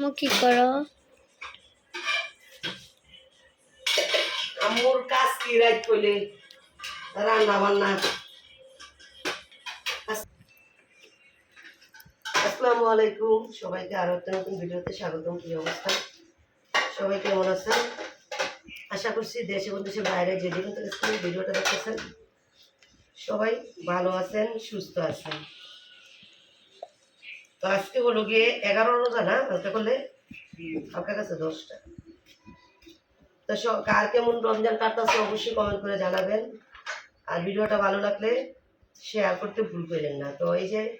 মু কি করো? আমুর কাজ কি রাত করলে রান্না বান্না। আসসালামু আলাইকুম। সবাইকে আরও একটা নতুন ভিডিওতে স্বাগতম। কি অবস্থা? সবাই কেমন আছেন? আশা করছি দেশে দেশের বাইরে যে যেখান থেকে ভিডিওটা দেখতেছেন, সবাই ভালো আছেন, সুস্থ আছেন। তো আজকে হলো গিয়ে এগারো রোজা না? আজকে করলে আপনার কাছে দশটা। তো স- কার কেমন রমজান কাটতেছে অবশ্যই কমেন্ট করে জানাবেন। আর ভিডিওটা ভালো লাগলে শেয়ার করতে ভুল করেন না। তো এই যে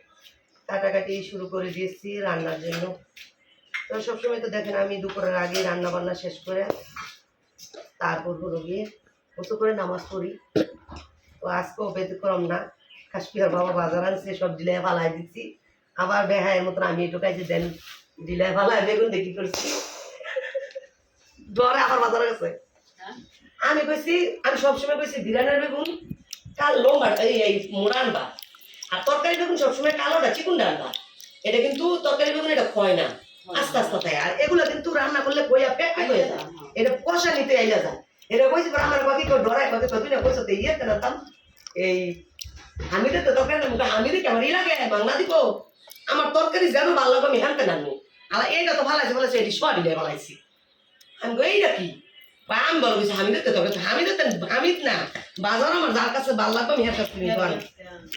কাটাকাটি শুরু করে দিয়েছি রান্নার জন্য। তো সবসময় তো দেখেন আমি দুপুরের আগে রান্না বান্না শেষ করে তারপর হলো গিয়ে কত করে নামাজ পড়ি। তো আজকেও ব্যতিক্রম না। কাশ্মীর বাবা বাজার আনছে, সব ডিলাই ফালাই দিচ্ছি। আবার বেহায়ের মতন আমি কাছে দেন ডিলাই ফালাই বেগুন দেখি করছি। ডরে আমার বাজারে গেছে। আমি কইছি আমি সবসময় কইছি বিরানের বেগুন কাল লম্বা এই এই মোড়া আনবা আর তরকারি বেগুন সবসময় কালোটা চিকুন আনবা এটা কিন্তু তরকারি বেগুন এটা ক্ষয় না। আস্তে আস্তে থাকে আর এগুলো কিন্তু রান্না করলে কইয়া পেট হয়ে যায়। এটা কষা নিতে আইলা যায়। এটা কইছি আমার বাকি কেউ ডরায় কত কত না কইছো তো ইয়ে কেন এই হামিদের তো তরকারি না মুখে হামিদে কেমন ই লাগে? বাংলা দিব আমার তরকারি যেন ভালো লাগে আমি হানতে নামি আর এইটা তো ভালো আছে বলেছে এটি সোয়া দিলে ভালাইছি আমি এইটা কি? বা আমি বলো কিছু হামিদের তো তরকারি হামিদের তো হামিদ না। বাজার আমার যার কাছে ভালো লাগবে আমি হাত কাছে আমি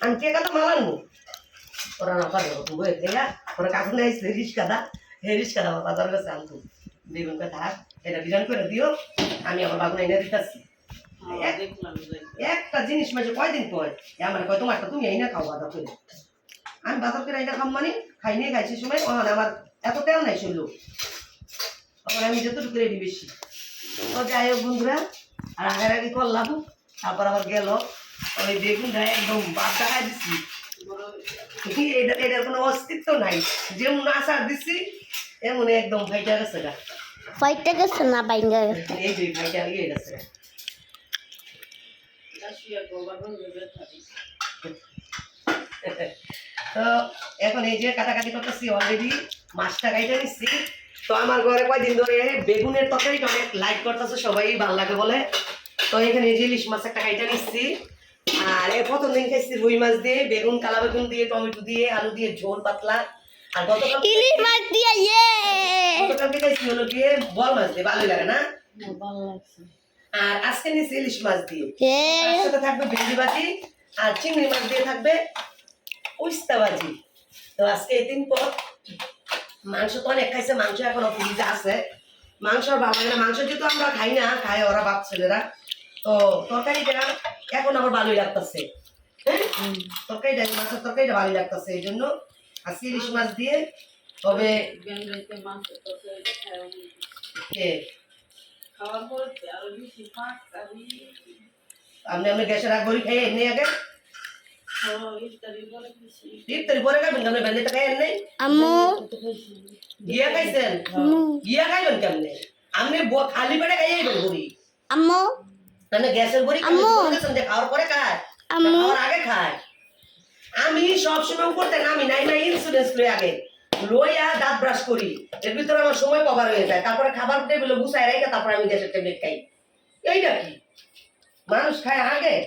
আমি কে কথা মালানবো ওরা না পারে ওরকম বই দেয়া ওরা কাছে নেই রিস্কা দা। হে রিস্কা দা বাজার কাছে আনতো। বেগুন কে থাক এটা ডিজাইন করে দিও আমি আমার বাগুন এনে দিতেছি। একটা জিনিস মাঝে কয়দিন পর আমার কয় তোমারটা তুমি এই না খাও বাজার করে। আমি বাজার করে এইটা খাম মানে খাই নিয়ে খাইছি সময় ওখানে আমার এত তেল নাই শুনলো। তখন আমি যতটুকু রেডি বেশি। তো যাই হোক বন্ধুরা আর আগের আগে করলাম তারপর আবার গেল। ওই বেগুনটা একদম বাদ দেখাই দিচ্ছি এটা এটার কোনো অস্তিত্ব নাই। যেমন আচার দিচ্ছি এমন একদম ফাইটা গেছে গা। ফাইটটা গেছে না বাইঙ্গা গেছে এই যে ফাইটা ইয়ে গেছে গা। তো এখন এই যে কাটাকাটি করতেছি অলরেডি মাছটা কাইটা নিচ্ছি তো আমার ঘরে কয়দিন ধরে বেগুনের তরকারিটা অনেক লাইক করতেছে সবাই ভালো লাগে বলে। তো এখানে এই যে ইলিশ মাছ একটা কাইটা নিচ্ছি আর এই প্রথম দিন খাইছি রুই মাছ দিয়ে বেগুন কালা বেগুন দিয়ে টমেটো দিয়ে আলু দিয়ে ঝোল পাতলা। আর গতকাল ইলিশ মাছ দিয়ে ইয়ে! খাইছি হলো গিয়ে বল মাছ দিয়ে ভালোই লাগে না? আর আজকে নিচ্ছি ইলিশ মাছ দিয়ে। তার সাথে থাকবে ভেন্ডি ভাজি আর চিংড়ি মাছ দিয়ে থাকবে উস্তা ভাজি। তো আজকে এই তিন পদ মাংস তো অনেক খাইছে মাংস এখনও ফ্রিজে আছে। মাংস ভালো লাগে না। মাংস যেহেতু আমরা খাই না খায় ওরা বাপ ছেলেরা। তো তরকারিটা এখন আমার ভালোই লাগতেছে। হ্যাঁ? তরকারিটা মাছের তরকারিটা ভালোই লাগতেছে এই জন্য আজকে ইলিশ মাছ দিয়ে তবে এ, আপনি আপনি গ্যাসের আগ ভরি খাই এমনি আগে। ইফতারি পরে খাবেন আপনি ভেন্ডিটা খাই এমনি আম্মু। গিয়া খাইছেন? গিয়া খাইবেন কেমনে? আপনি ব- খালি পেটে বড়ি আম্মু। মানে গ্যাসের বড়ি আম্মু। খাওয়ার পরে খায়। খাওয়ার আগে খায়। আমি সব সময় করতে আমি নাই নাই ইন্স্যুরেন্স লই আগে। লইয়া দাঁত ব্রাশ করি। এর ভিতরে আমার সময় কভার হয়ে যায়। তারপরে খাবার টেবিলে গুছাই রেখে তারপরে আমি গ্যাসের ট্যাবলেট খাই। এইটা কি? মানুষ খায় আগে?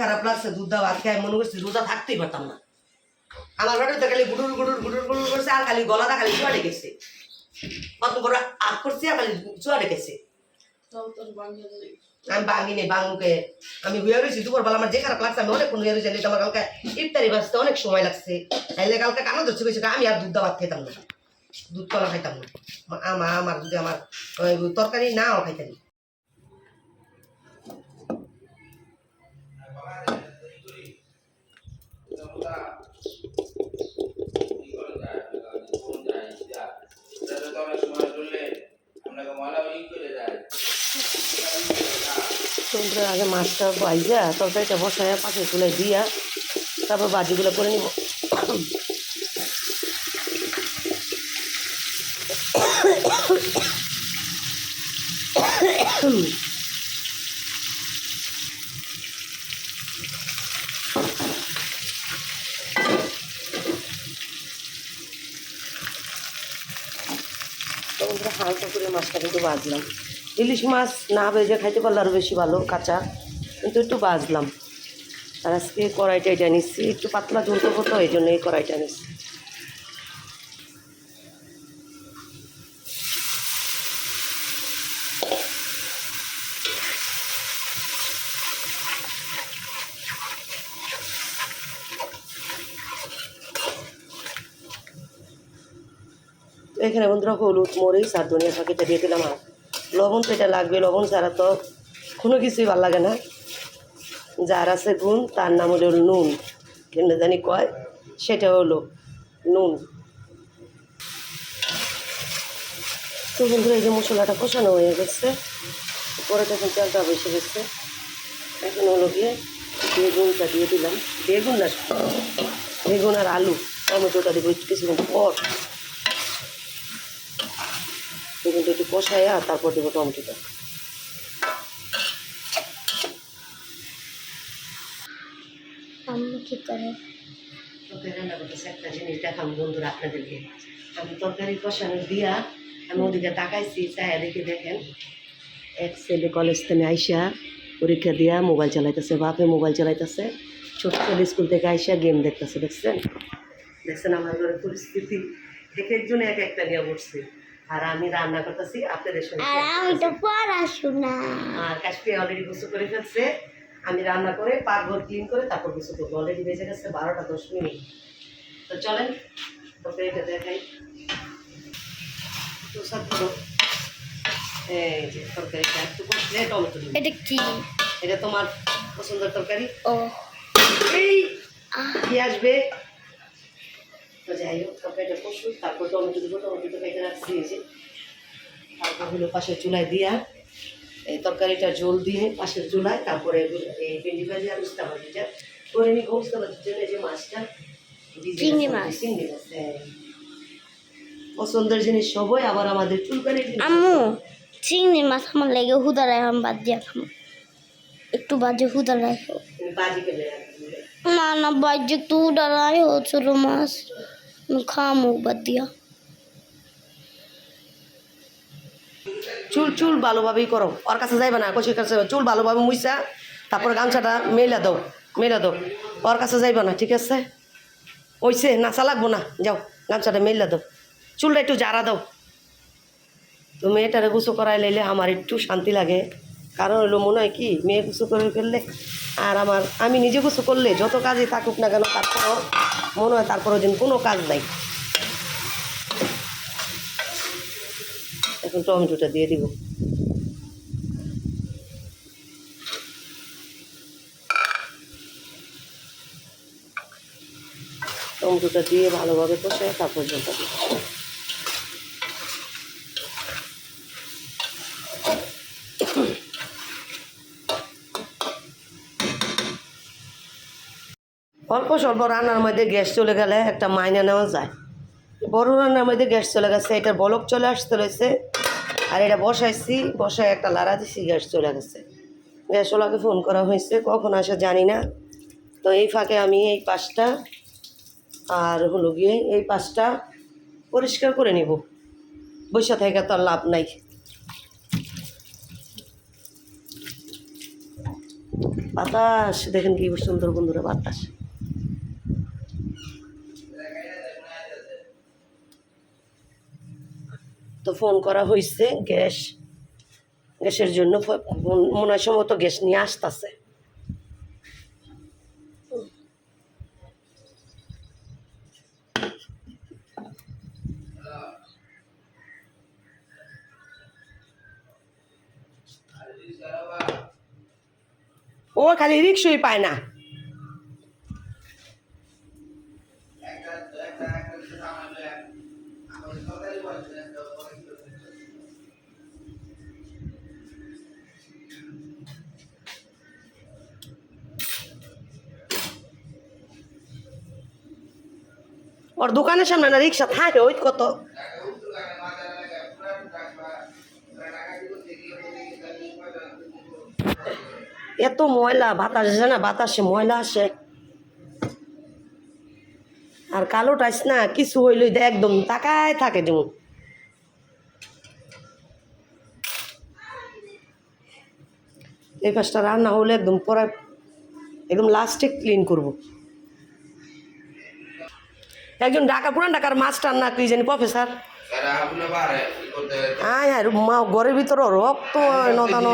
খারাপ লাগছে দুধ দা ভাত খায় মনে করছি রোজা থাকতেই পারতাম না। আমার ঘরে তো খালি গুডুর গুডুর গুডুর গুডুর করছে আর খালি গলাটা খালি চুয়া ডেকেছে কত বড় আগ করছি আর খালি চুয়া ডেকেছে আমি বাঙিনি বাঙুকে আমি হয়ে রয়েছি দুপুর বেলা আমার যে খারাপ লাগছে আমি অনেকক্ষণ হয়ে রয়েছি আমার কালকে ইফতারি বাঁচতে অনেক সময় লাগছে। তাইলে কালকে কানো ধরছে কইছে আমি আর দুধ ভাত খাইতাম না। দুধ কলা খাইতাম না। আমার আমার যদি আমার ওই তরকারি নাও খাইতাম। সমুদ্রের আগে মাছটা বাইজা তরকারিটা বসায় পাশে তুলে দিয়া তারপর বাজিগুলো করে নিব। বন্ধুরা হালকা করে মাছটা কিন্তু বাজলাম ইলিশ মাছ না ভেজে খাইতে পারলে আরও বেশি ভালো, কাঁচা। কিন্তু একটু বাজলাম আর আজকে কড়াইটা এটা নিচ্ছি, একটু পাতলা ঝোল হতো এই জন্য এই কড়াইটা নিচ্ছি। এখানে বন্ধুরা হলুদ, মরিচ আর ধনিয়া পাখিটা দিয়ে দিলাম। আর লবণ তো এটা লাগবে, লবণ ছাড়া তো কোনো কিছুই ভালো লাগে না। যার আছে গুণ, তার নাম হলো নুন। কেন জানি কয়? সেটা হলো নুন। তো বন্ধুরা, এই যে মশলাটা কষানো হয়ে গেছে। পরে তখন তেলটা বসে গেছে। এখন হলো গিয়ে বেগুনটা দিয়ে দিলাম। বেগুন না, বেগুন আর আলু। টমেটোটা দিব কিছুক্ষণ পর। বেগুনটা একটু কষাইয়া তারপর দেবো টমেটোটা। আম্মু কি করে? তরকারি রান্না করতেছে একটা জিনিস দেখাম বন্ধুরা আপনাদেরকে। আমি তরকারি কষানো দিয়া আমি ওদিকে তাকাইছি চায়া দেখে দেখেন। এক ছেলে কলেজ থেকে আইসা পরীক্ষা দিয়া মোবাইল চালাইতেছে বাপে মোবাইল চালাইতেছে ছোট ছেলে স্কুল থেকে আইসা গেম দেখতেছে দেখছেন? দেখছেন আমার ঘরের পরিস্থিতি। এক একজনে এক একটা নিয়ে বসছে। আর আমি রান্না করতেছি আপনাদের সঙ্গে আর আমি তো পড়াশোনা। আর কাশ্মীর অলরেডি গোসু করে ফেলছে। আমি রান্না করে পাকঘর ক্লিন করে তারপর গোসু করব। অলরেডি বেজে গেছে বারোটা দশ মিনিট। তো চলেন তরকারিটা দেখাই। তো সব এই যে তরকারিটা একটু টমেটো এটা কি? এটা তোমার পছন্দের তরকারি। ও। এই কি আসবে? তো যাই হোক তরকারিটা কষুক তারপর টমেটো দিব টমেটো কেটে রাখছি এই যে। তারপর হলো পাশের চুলায় দিয়া এই তরকারিটা ঝোল দিয়ে পাশের চুলায় তারপরে এই ভেন্ডি ভাজি আর উস্তা ভাজিটা। করে নিই উস্তা ভাজির জন্য যে মাছটা চিংড়ি মাছ। চিংড়ি মাছ হ্যাঁ। পছন্দের জিনিস সবই আবার আমাদের চুলকানির জিনিস। আম্মু চিংড়ি মাছ আমার লেগে হুদা রাখা বাদ দিয়া খামো একটু বাজে হুদা রাখো না না বাজে একটু হুদা রাখো ছোট মাছ। আমি খামো বাদ দিয়া চুল চুল ভালোভাবেই করো। ওর কাছে যাইবে না কষির কাছে চুল ভালোভাবে মুইসা, তারপর গামছাটা মেলা দাও মেলা দাও। ওর কাছে যাইবে না, ঠিক আছে? ওইসে, নাচা লাগবো না, যাও, গামছাটা মেলা দাও। চুলটা একটু জারা দাও। তো মেয়েটারে গুছো করাই লাইলে আমার একটু শান্তি লাগে। কারণ হলো মনে হয় কি, মেয়ে গুছো করে ফেললে আর আমার, আমি নিজে গুছো করলে যত কাজই থাকুক না কেন, তারপরও মনে হয় তারপরেও দিন কোনো কাজ নাই। এখন টমেটোটা দিয়ে দিব। টমেটোটা দিয়ে ভালোভাবে কষে তারপর জলটা দিব। অল্প স্বল্প রান্নার মধ্যে গ্যাস চলে গেলে একটা মাইনা নেওয়া যায়। বড় রান্নার মধ্যে গ্যাস চলে গেছে, এটার বলক চলে আসতে রয়েছে। আর এটা বসাইছি, বসায় একটা লাড়া দিছি, গ্যাস চলে গেছে। গ্যাসওয়ালাকে ফোন করা হয়েছে, কখন আসে জানি না। তো এই ফাঁকে আমি এই পাশটা আর হলো গিয়ে এই পাশটা পরিষ্কার করে নিব। বৈশা থেকে তো লাভ নাই। বাতাস, দেখেন কি সুন্দর বন্ধুরা বাতাস। তো ফোন করা হয়েছে গ্যাস। গ্যাসের জন্য মনে হয় সম্ভবত গ্যাস নিয়ে আসতেছে। ও খালি রিক্সই পায় না। ওর দোকানের সামনে না রিক্সা থাকে, ওই কত? এত ময়লা, বাতাস আসে না, বাতাসে ময়লা আসে। আর কালো টাইস না, কিছু হইল একদম তাকায় থাকে যেমন। এই কাজটা রান্না হলে একদম পরে একদম লাস্টে ক্লিন করব। একজন ঢাকা পুরান ঢাকার মাস্টার না কি জানি প্রফেসর? আয় আর মা ঘরের ভিতরে রক্ত হ্যাঁ। রতন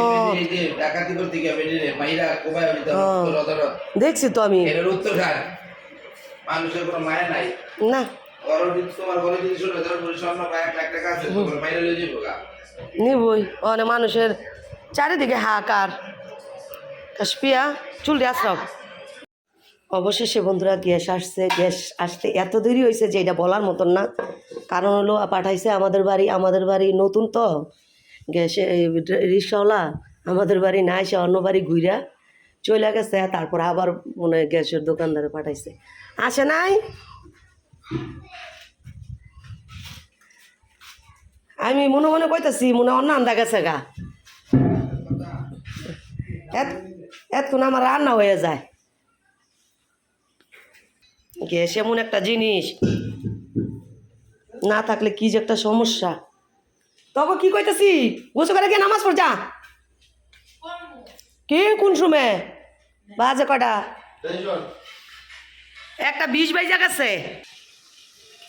দেখছি তো আমি। না। নিবই। অনেক মানুষের চারিদিকে হাহাকার। কাশপিয়া চুল দিয়ে আসরাও অবশেষে বন্ধুরা গ্যাস আসছে, গ্যাস আসতে এত দেরি হয়েছে যে এটা বলার মতন না। কারণ হলো পাঠাইছে আমাদের বাড়ি আমাদের বাড়ি নতুন তো। গ্যাসে রিক্সাওয়ালা, আমাদের বাড়ি না এসে অন্য বাড়ি ঘুরা চলে গেছে, তারপর আবার মনে হয় গ্যাসের দোকানদারে পাঠাইছে। আসে নাই? আমি মনে মনে কইতাছি, মনে অন্য আন্দা গেছে গা। এত- এতক্ষণ আমার রান্না হয়ে যায়। গ্যাস এমন একটা জিনিস। না থাকলে কি যে একটা সমস্যা। তবে কি কইতাছি? গোসু করে গিয়ে নামাজ পড়, যা। কি কোন সময় বাজে কটা একটা বিষ বাইজা গেছে।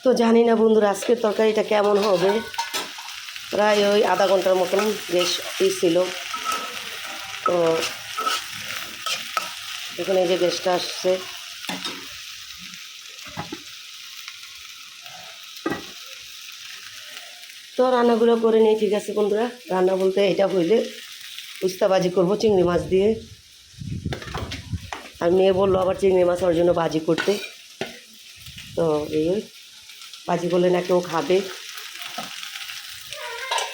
তো জানি না বন্ধুরা, আজকের তরকারিটা কেমন হবে? প্রায় ওই আধা ঘণ্টার মতন বেশ ছিল। তো এখানে যে গ্যাসটা আসছে। রান্নাগুলো করে নিই ঠিক আছে বন্ধুরা? রান্না বলতে এটা হইলে উস্তা বাজি করব চিংড়ি মাছ দিয়ে। আর মেয়ে বলল আবার চিংড়ি মাছ ওর জন্য বাজি করতে। তো এই বাজি করলে না কেউ খাবে।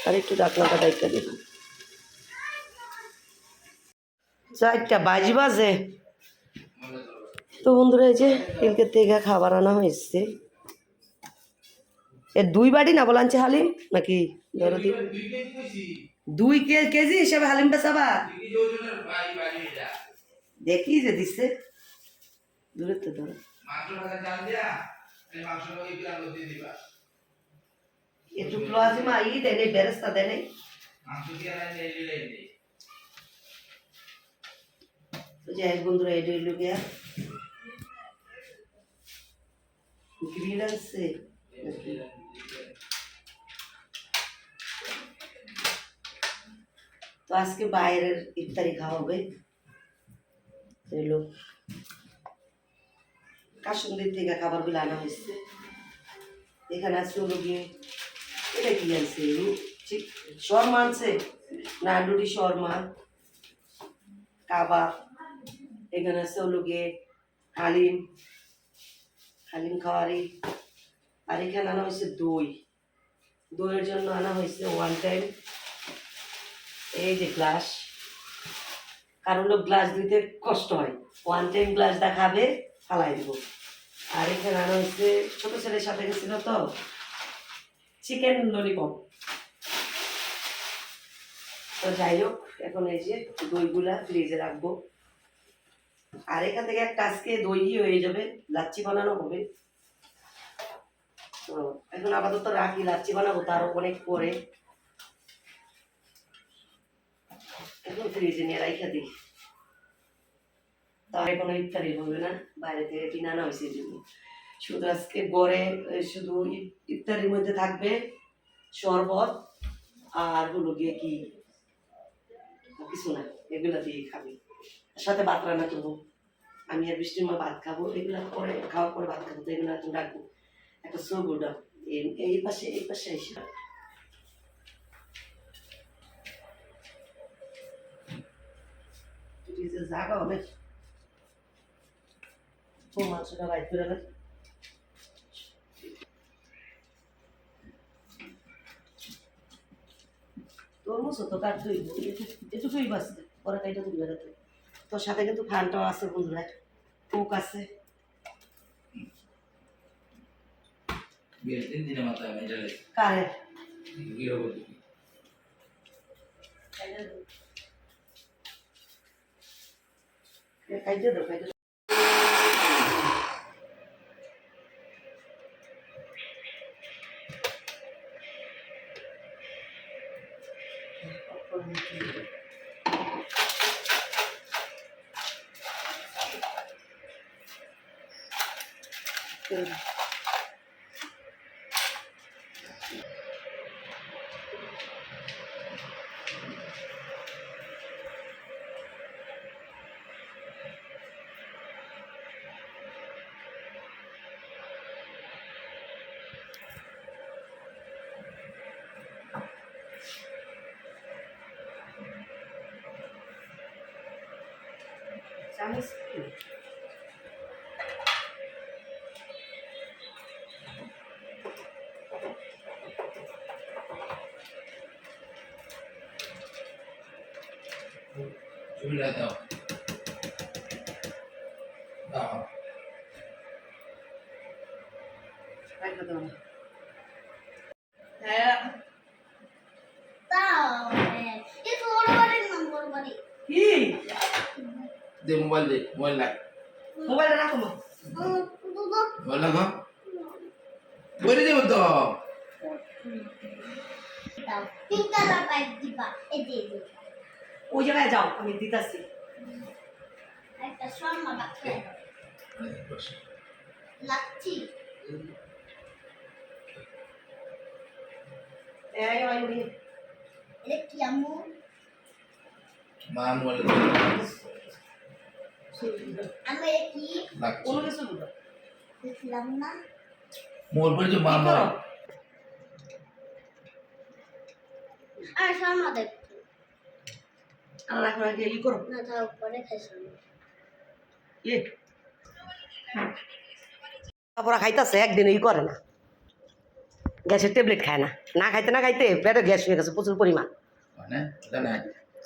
আর একটু ডাকনাটা দায়িত্ব দিই। চারটা বাজি বাজে। তো বন্ধুরা এই যে, কালকে থেকে খাবার আনা হয়েছে। এর দুই বাড়ি না বলাঞ্চে হালিম? নাকি ধরো দুই কেজি হিসাবে হালিমটা বেচাবা দেখি যে দিচ্ছে দূরে তো ধরো। একটু বন্ধুরা তো আজকে বাইরের ইফতারি খাওয়া হবে। এলো কাসুন্দির থেকে খাবারগুলো আনা হয়েছে। এখানে আছে হলো গিয়ে, এটা কি চিক- শর্মা আনছে? নান্ডুরি শর্মা। কাবাব। এখানে আছে হলো গিয়ে হালিম। হালিম খাওয়ারি। আর এখানে আনা হয়েছে দই। দইয়ের জন্য আনা হয়েছে ওয়ান টাইম এই যে গ্লাস কারণ লোক গ্লাস দিতে কষ্ট হয়। ওয়ান টাইম গ্লাস দেখাবে, ফালাই দিব। আর এখানে আনা হচ্ছে ছোট ছেলের সাথে গেছিল তো চিকেন ললিপপ তো যাই হোক, এখন এই যে দইগুলা ফ্রিজে রাখব। আর এখান থেকে একটা আজকে দই হয়ে যাবে, লাচ্ছি বানানো হবে। তো এখন আপাতত রাখি, লাচ্ছি বানাবো তারও অনেক পরে। ফ্রিজে নিয়ে রাইখা দিই। তাহলে কোনো ইফতারি হবে না, বাইরে থেকে কিনে আনা হয়েছে জন্য। শুধু আজকে গড়ে শুধু ইফ- ইফতারির মধ্যে থাকবে শরবত আর হলো গিয়ে কি কিছু না, এগুলা দিয়ে খাবি। সাথে ভাত রান্না করব। আমি আর বৃষ্টির মা ভাত খাব, এগুলা পরে, খাওয়ার পরে ভাত খাব, তো এগুলো রাখব। একটা সবুটা এই পাশে এই পাশে এসে ফ্রিজে জায়গা হবে ও মাংসটা বাইর করে রাখ তরমুজও তো এটুকুই বাঁচবে পরে কাইটা তোর সাথে কিন্তু ফানটাও আছে বন্ধুরা। কোক আছে। বিয়ে তিন দিনের মাথায় মেজালে কারে গিরো বলি কাইটে দাও দে মোবাইল দে মোবাইল লাগ মোবাইলটা রাখো মা। মোবাইল লাগ বলে দেব তো। ওই জায়গায় যাও আমি দিতাছি। একটা শর্মা বাচ্চা লাগছি কি আম্মু মা মোবাইল আমি এটা কি কোনো কিছু দেখলাম না মোবাইল পড়ে মা কি আর শর্মা দেখ। আর এখন আগে ই করো। না তার উপরে খাইছিলাম তারপর খাইতেছে একদিন ই করে না। গ্যাসের ট্যাবলেট খায় না। না খাইতে না খাইতে পেটে গ্যাস হয়ে গেছে প্রচুর পরিমাণ। মানে?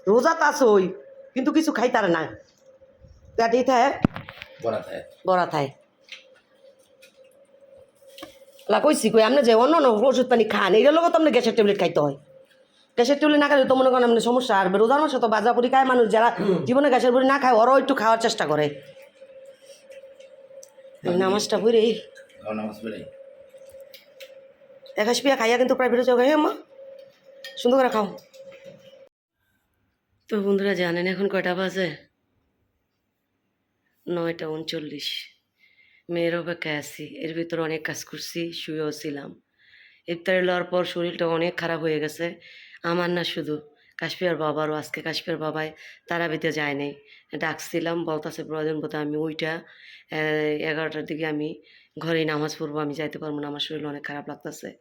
রোজা তো আছে ওই কিন্তু কিছু খাইতারে না। পেটে থাকে বড় থায়। লা কইছি কই আপনি যে অন্য অন্য ওষুধ পানি খান এটার লগত আপনি গ্যাসের ট্যাবলেট খাইতে হয়। গ্যাসের ট্যাবলেট না খাইলে তো মনে করেন আপনি সমস্যা আর রোজার মাসে তো বাজা পুরি খায় মানুষ যারা জীবনে গ্যাসের পুরি না খায় ওরাও একটু খাওয়ার চেষ্টা করে। নামাজটা পড়ে। একাশ পিয়া খাইয়া কিন্তু প্রাইভেটে যাও হ্যাঁ মা সুন্দর করে খাও। তো বন্ধুরা জানেন এখন কয়টা বাজে? নয়টা উনচল্লিশ। মেয়ের অপেক্ষায় আছি। এর ভিতরে অনেক কাজ করছি, শুয়েও ছিলাম। ইফতারি লওয়ার পর শরীরটা অনেক খারাপ হয়ে গেছে। আমার না শুধু কাশ্মীর বাবারও আজকে কাশ্মীর বাবাই তারাবিতে যায় নাই। ডাকছিলাম, বলতাছে প্রয়োজন বোধ আমি ওইটা এগারোটার দিকে আমি ঘরে নামাজ পড়ব, আমি যাইতে পারব না, আমার শরীর অনেক খারাপ লাগতেছে।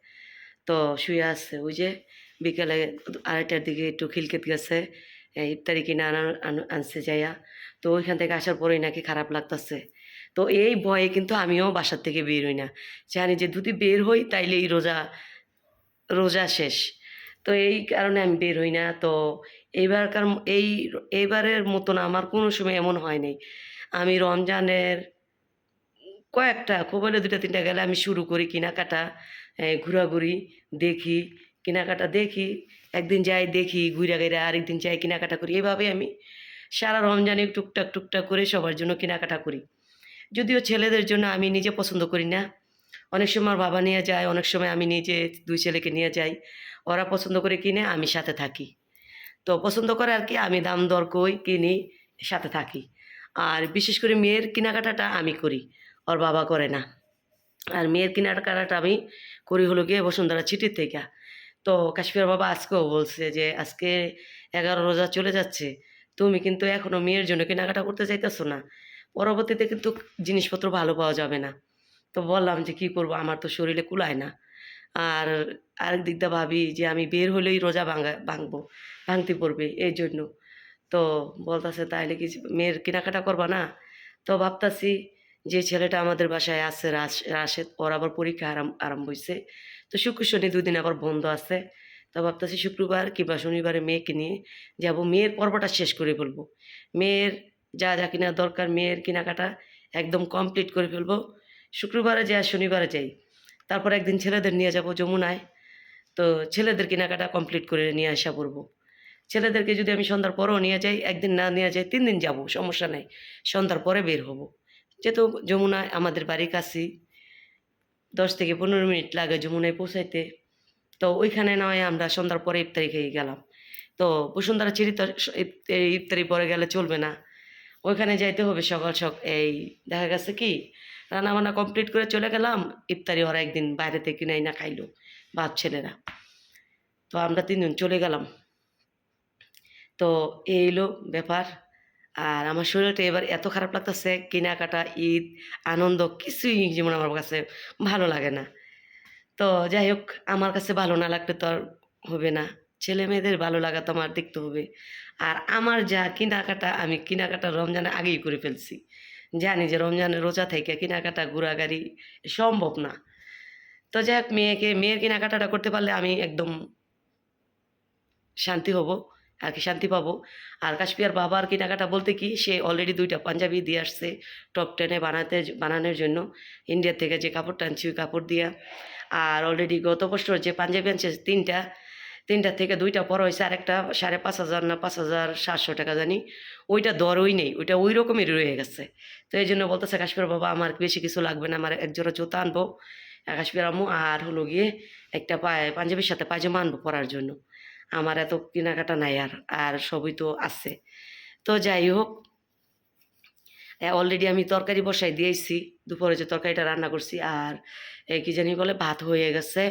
তো শুয়ে আছে, ওই যে বিকেলে আড়াইটার দিকে একটু খিলকেত গেছে ইফতারি কিনে আন- আনছে যাইয়া। তো ওইখান থেকে আসার পরেই নাকি খারাপ লাগতেছে। তো এই ভয়ে কিন্তু আমিও বাসার থেকে বের হই না। জানি যে যদি বের হই তাইলে এই রোজা রোজা শেষ। তো এই কারণে আমি বের হই না। তো এইবারকার এই, এইবারের মতন আমার কোনো সময় এমন হয় নাই। আমি রমজানের কয়েকটা, খুব হলে দুটা তিনটা গেলে আমি শুরু করি কেনাকাটা ঘোরাঘুরি দেখি, কেনাকাটা দেখি, একদিন যাই দেখি ঘুরে গেলে আরেকদিন যাই কেনাকাটা করি। এভাবে আমি সারা রমজানে টুকটাক টুকটাক করে সবার জন্য কেনাকাটা করি। যদিও ছেলেদের জন্য আমি নিজে পছন্দ করি না। অনেক সময় আমার বাবা নিয়ে যায়, অনেক সময় আমি নিজে দুই ছেলেকে নিয়ে যাই। ওরা পছন্দ করে কিনে, আমি সাথে থাকি। তো পছন্দ করে আর কি, আমি দাম দর কই কিনি, সাথে থাকি। আর বিশেষ করে মেয়ের কেনাকাটাটা আমি করি, ওর বাবা করে না। আর মেয়ের কেনাকাটাটা আমি করি হলো গিয়ে বসুন্ধরা চিঠির থেকে। তো কাশ্মীর বাবা আজকেও বলছে যে, আজকে এগারো রোজা চলে যাচ্ছে। তুমি কিন্তু এখনও মেয়ের জন্য কেনাকাটা করতে চাইতেছো না। পরবর্তীতে কিন্তু জিনিসপত্র ভালো পাওয়া যাবে না। তো বললাম যে কি করব? আমার তো শরীরে কুলায় না। আর আরেক দিক দিয়ে ভাবি যে আমি বের হলেই রোজা ভাঙা, ভাঙবো, ভাঙতে পড়বে এই জন্য। তো বলতেছে, তাইলে কি মেয়ের কেনাকাটা করবা না? তো ভাবতাছি যে ছেলেটা আমাদের বাসায় আছে, রাশ, রাশেদ। ওর আবার পরীক্ষা আরাম আরম্ভ হয়েছে তো শুক্র শনি দুদিন আবার বন্ধ আছে। তো ভাবতেছি শুক্রবার কিংবা শনিবারে মেয়েকে নিয়ে যাব। মেয়ের পর্বটা শেষ করে ফেলব। মেয়ের যা যা কেনার দরকার, মেয়ের কেনাকাটা একদম কমপ্লিট করে ফেলব। শুক্রবারে যাই আর শনিবারে যাই। তারপর একদিন ছেলেদের নিয়ে যাব যমুনায়। তো ছেলেদের কেনাকাটা কমপ্লিট করে নিয়ে আসা পড়ব। ছেলেদেরকে যদি আমি সন্ধ্যার পরেও নিয়ে যাই, একদিন না নিয়ে যাই, তিন দিন যাব, সমস্যা নেই। সন্ধ্যার পরে বের হব। যেহেতু যমুনায় আমাদের বাড়ির কাছেই, দশ থেকে পনেরো মিনিট লাগে যমুনায় পৌঁছাইতে। তো ওইখানে নয় আমরা সন্ধ্যার পরে ইফতারি খেয়ে গেলাম। তো বসুন্ধরা চিড়ি তো ইফতারি পরে গেলে চলবে না। ওইখানে যাইতে হবে সকাল সক, এই দেখা গেছে কি রান্না বান্না কমপ্লিট করে চলে গেলাম, ইফতারি ওরা একদিন বাইরে থেকে নাই না খাইলো, বাপ ছেলেরা। তো আমরা তিনজন চলে গেলাম। তো এই হলো ব্যাপার। আর আমার শরীরটা এবার এত খারাপ লাগতেছে, কেনাকাটা, ঈদ, আনন্দ কিছুই যেমন আমার কাছে ভালো লাগে না। তো যাই হোক, আমার কাছে ভালো না লাগলে তো আর হবে না। ছেলে মেয়েদের ভালো লাগা তো আমার দেখতে হবে। আর আমার যা কেনাকাটা, আমি কেনাকাটা রমজানে আগেই করে ফেলছি। জানি যে রমজানের রোজা থেকে কেনাকাটা ঘোরাগাড়ি সম্ভব না। তো যাই হোক, মেয়েকে, মেয়ের কেনাকাটাটা করতে পারলে আমি একদম শান্তি হব, আর কি শান্তি পাবো। আর কাশ্মীর বাবার কেনাকাটা বলতে কি, সে অলরেডি দুইটা পাঞ্জাবি দিয়ে আসছে টপ টেনে বানাতে, বানানোর জন্য। ইন্ডিয়া থেকে যে কাপড়টা আনছি ওই কাপড় দিয়া। আর অলরেডি গত বছর যে পাঞ্জাবি আনছে তিনটা তিনটা থেকে দুইটা পর হয়েছে, আরেকটা সাড়ে পাঁচ হাজার না পাঁচ হাজার সাতশো টাকা জানি, ওইটা দরই নেই, ওইটা ওই রকমই রয়ে গেছে। তো এই জন্য বলতেছে, কাশ্মীর বাবা, আমার বেশি কিছু লাগবে না, আমার এক জোড়া জুতা আনব কাশ্মীর আম্মু, আর হলো গিয়ে একটা পায়ে, পাঞ্জাবির সাথে পায়জামা আনব পরার জন্য। আমার এত কেনাকাটা নাই আর আর সবই তো আছে। তো যাই হোক অলরেডি আমি তরকারি বসাই দিয়েছি। দুপুরে যে তরকারিটা রান্না করছি আর এই কি জানি বলে, ভাত হয়ে গেছে।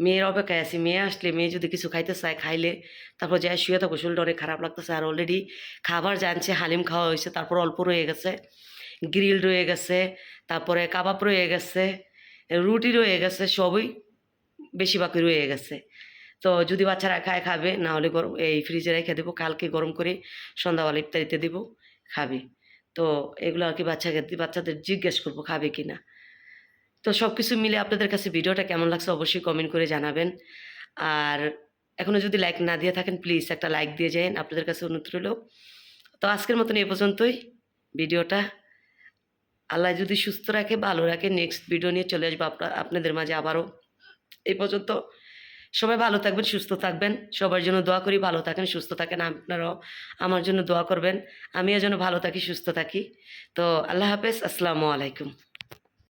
মেয়ের অপেক্ষায় আছি। মেয়ে আসলে মেয়ে যদি কিছু খাইতে চায়, খাইলে। তারপর যাই শুয়ে থাকো, শরীরটা অনেক খারাপ লাগতেছে। আর অলরেডি খাবার জানছে, হালিম খাওয়া হয়েছে, তারপর অল্প রয়ে গেছে। গ্রিল রয়ে গেছে, তারপরে কাবাব রয়ে গেছে, রুটি রয়ে গেছে, সবই বেশি বাকি রয়ে গেছে। তো যদি বাচ্চারা খায়, খাবে, না হলে গরম, এই ফ্রিজে রেখে দেবো, কালকে গরম করে সন্ধ্যাবেলা ইফতারিতে দেবো, খাবে। তো এগুলো আর কি বাচ্চাকে বাচ্চাদের জিজ্ঞেস করব খাবে কি না। তো সব কিছু মিলে আপনাদের কাছে ভিডিওটা কেমন লাগছে অবশ্যই কমেন্ট করে জানাবেন। আর এখনও যদি লাইক না দিয়ে থাকেন প্লিজ একটা লাইক দিয়ে যান, আপনাদের কাছে অনুরোধ রইল। তো আজকের মতন এ পর্যন্তই ভিডিওটা। আল্লাহ যদি সুস্থ রাখে, ভালো রাখে নেক্সট ভিডিও নিয়ে চলে আসব আপনা- আপনাদের মাঝে আবারও। এই পর্যন্ত সবাই ভালো থাকবেন, সুস্থ থাকবেন। সবার জন্য দোয়া করি, ভালো থাকেন, সুস্থ থাকেন। আপনারাও আমার জন্য দোয়া করবেন। আমিও যেন ভালো থাকি, সুস্থ থাকি। তো আল্লাহ হাফেজ, আসসালামু আলাইকুম।